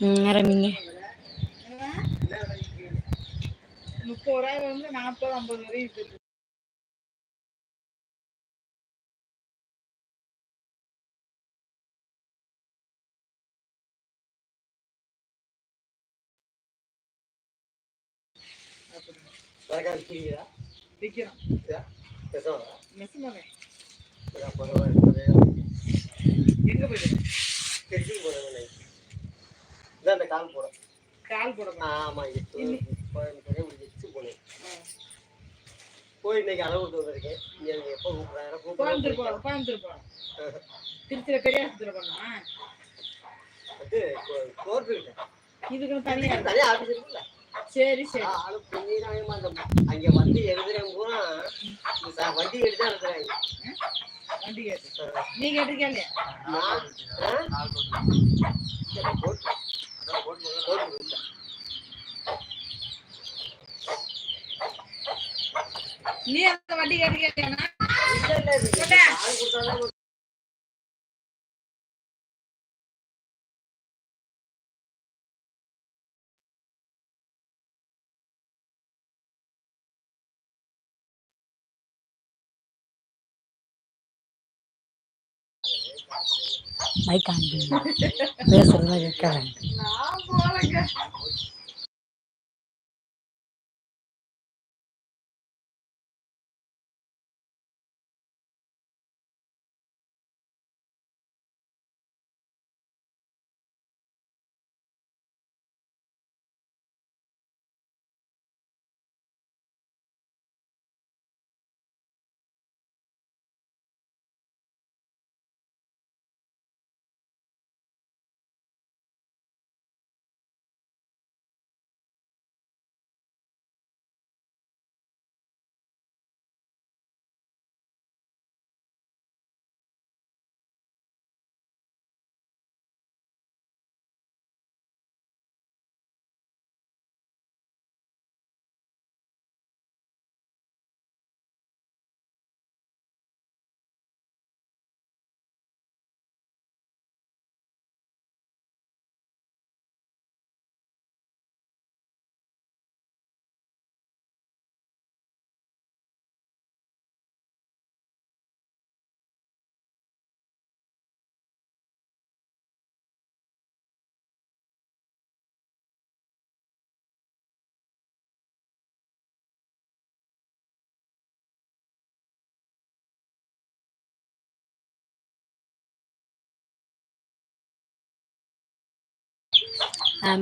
ம் ஆரம்பிங்க முப்பது ரூபாய் வந்து நாற்பது ஐம்பது வரையும் இருக்கு தரகாரி கால் போறேன் கால் போடணும். ஆமா எட்டு கோயம்புத்தூரே இப்படி வச்சு போனேன். போய் இன்னைக்கு அளவு விட்டு வந்திருக்கேன் நீ எனக்கு எப்போ கூப்பிடுறாங்க கோயம்புத்தூர் போகணும் கோயம்புத்தூர் போகணும் திருச்சியில போகணுமா? அது கோர்ட்டுக்கிட்ட இதுக்குன்னு தனியா இருக்கு. தனியாக ஆஃபீஸ் இருக்குல்ல. சரி சரி. ஆளு புண்ணியமா அந்த அங்கே வந்து எழுதுறேன் பூரா. வண்டி எடுத்து தான் எழுதுறாங்க வண்டி கேட்டு. நீ கேட்டிருக்கியா நீ அந்த வண்டி கேட்டிருக்கியா இல்லையாண்ணா? மைக் ஆன் பண்ணுங்க பேசுறதெல்லாம் கேட்க வேண்டாம்.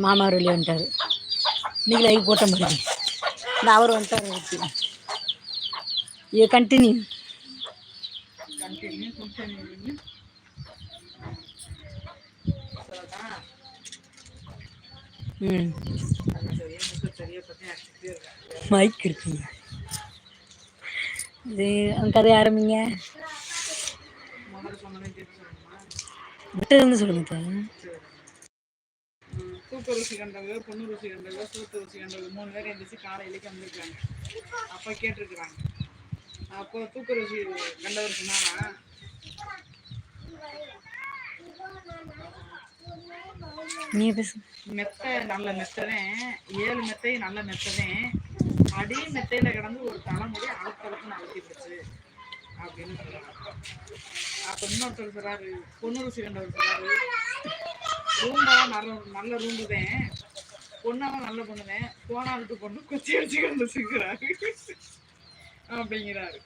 மாமாவர் வெளியே வந்துட்டாரு. இன்னைக்கு லைவ் போட்ட மாதிரி. இந்த அவர் வந்துட்டாரு. வச்சு இது கண்டினியூ ம். மைக் இருக்குங்க. இது கதை ஆரம்பிங்க. முதல்ல சொன்னதே சொல்லுங்க தூக்க ருசி கண்டவங்க பொண்ணு ருசி கண்டவங்க சூத்து ருசி கண்டவங்க மூணு பேர் எந்திரிச்சு காலையிலேக்கு வந்திருக்காங்க. அப்போ கேட்டிருக்கிறாங்க. அப்போ தூக்க ருசி கண்டவர் சொன்னாரா நீ பேசு மெத்தை நல்ல மெத்ததேன் ஏழு மெத்தை நல்ல மெத்ததேன் அடி மெத்தையில கிடந்து ஒரு தலைமுடி அழுத்தழுத்து அழுத்திடுச்சு அப்படின்னு சொல்றாங்க. அப்ப இன்னொருத்தர் சொல்றாரு பொண்ணு ருசி கண்டவர் சொல்றாரு ரூம்பெல்லாம் நல்ல நல்ல ரூம்பு தான் நல்ல பொண்ணுதான் போனா விட்டு பொண்ணு குச்சி அடிச்சு கண்டுச்சுக்கிறாரு அப்படிங்கிறாரு.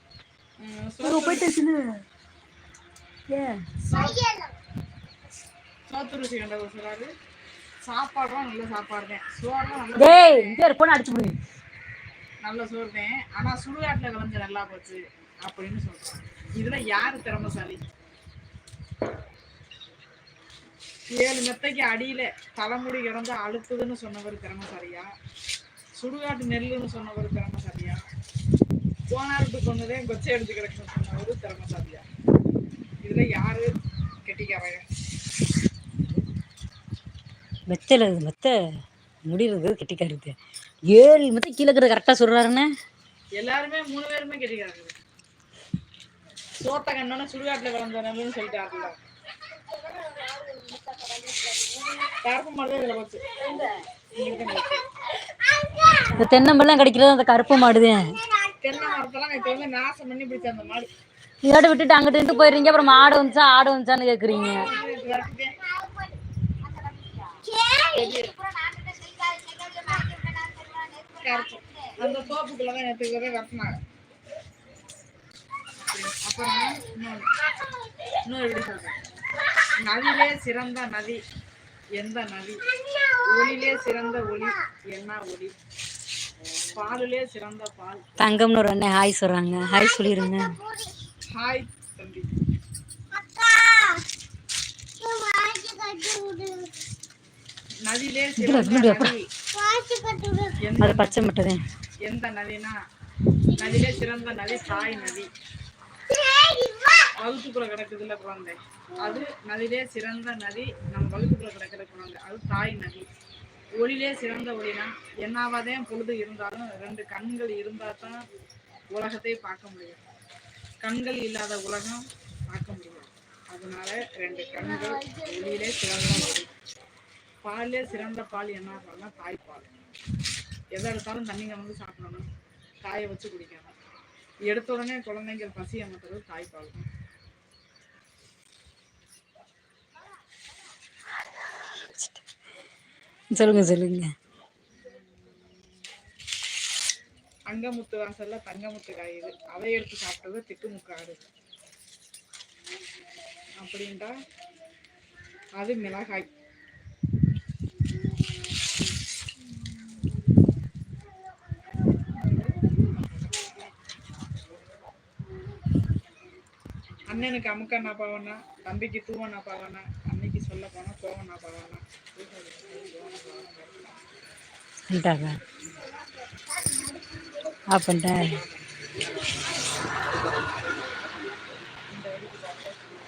சோத்து- ருசி கண்டவர் சொல்றாரு. சாப்பாடுலாம் நல்ல சாப்பாடு தான் சோறுலாம் நல்ல டேய் இங்கே போன அடிச்சு போடுங்க நல்ல சோறு தான் ஆனா சுடுகாட்டுல விளைஞ்ச நல்லா போச்சு. அப்படின்னு சொல்றாங்க இதுல யாரு திறமைசாலி? ஏழு மெத்தைக்கு அடியில தலைமுடி கிடந்து அழுத்துதுன்னு சொன்னவர் திறமைசாலியா? சுடுகாட்டு நெல்லுன்னு சொன்னவர் திறமைசாலியா? போனாருக்கு கொண்டதே கொச்சை எடுத்து கிடக்குன்னு சொன்னவர் திறமைசாலியா? இதுல யாரு கெட்டிக்காரங்க? மெத்தையில் மெத்தை முடிகிறது கெட்டிக்காருக்கு ஏழு மெத்தை கீழே இருக்கிற கரெக்டாக சொல்கிறாருண்ணே எல்லாருமே மூணு பேருமே கெட்டிக்காரங்க. சோத்த கண்ணோன்னு சுடுகாட்டுல விளைஞ்ச நெல்லுன்னு இந்த தென்னம்பெல்லாம் கிடைக்கிறது? அந்த கருப்பு மாடுது. தென்னை இதோட விட்டுட்டு அங்கிட்டு போயிருங்க போயிடுறீங்க. அப்புறம் ஆடு வந்துச்சா ஆடு வந்துச்சான்னு கேட்குறீங்க அந்த கட்டினாங்க அப்புறம் இன்னொரு எப்படி சொல்றேன் நதியிலே சிறந்த நதி எந்த நதி? ஒளியிலே சிறந்த ஒளி என்ன ஒளி? பாலிலே சிறந்த பால். தங்கம்னு ஒரு அண்ணன் ஹாய் சொல்கிறாங்க ஹாய் சொல்லிடுங்க ஹாய் தம்பி. நதியிலே சிறந்த நதி எந்த அது பச்சை மட்டும் எந்த நதினா? நதியிலே சிறந்த நதி தாய் நதி. வகுத்துக்குள்ள கிடக்குதுல்ல குழந்தை. அது நதியிலே சிறந்த நதி நம்ம வகுத்துக்குள்ள கிடக்கிற குழந்தை அது தாய் நதி. ஒளியிலே சிறந்த ஒளினா என்னாவதே பொழுது இருந்தாலும் ரெண்டு கண்கள் இருந்தால் தான் உலகத்தை பார்க்க முடியும். கண்கள் இல்லாத உலகம் பார்க்க முடியும் அதனால ரெண்டு கண்கள் ஒளியிலே சிறந்த ஒளி. பாலே சிறந்த பால் என்ன பால்னா தாய்ப்பால் எதை எடுத்தாலும் தண்ணிங்க வந்து சாப்பிடணும். காய வச்சு குடிக்கணும். எடுத்த உடனே குழந்தைங்க பசி அமர்த்துறது தாய்ப்பால் தான். சொல்லுங்க சொல்லுங்க. அங்கமுத்து வாசல்ல தங்கமுத்து காயுது அதை எடுத்து சாப்பிட்டது திக்குமுக்கு அப்படின்ட்டா அது மிளகாய். அண்ணனுக்கு அமுக்கண்ணா பாவனா தம்பிக்கு தூவண்ணா பாவனா அன்னைக்கு சொல்ல போனா கோவண்ணா பாவனா பண்ணிட்டாங்க அப்படின்ட்டா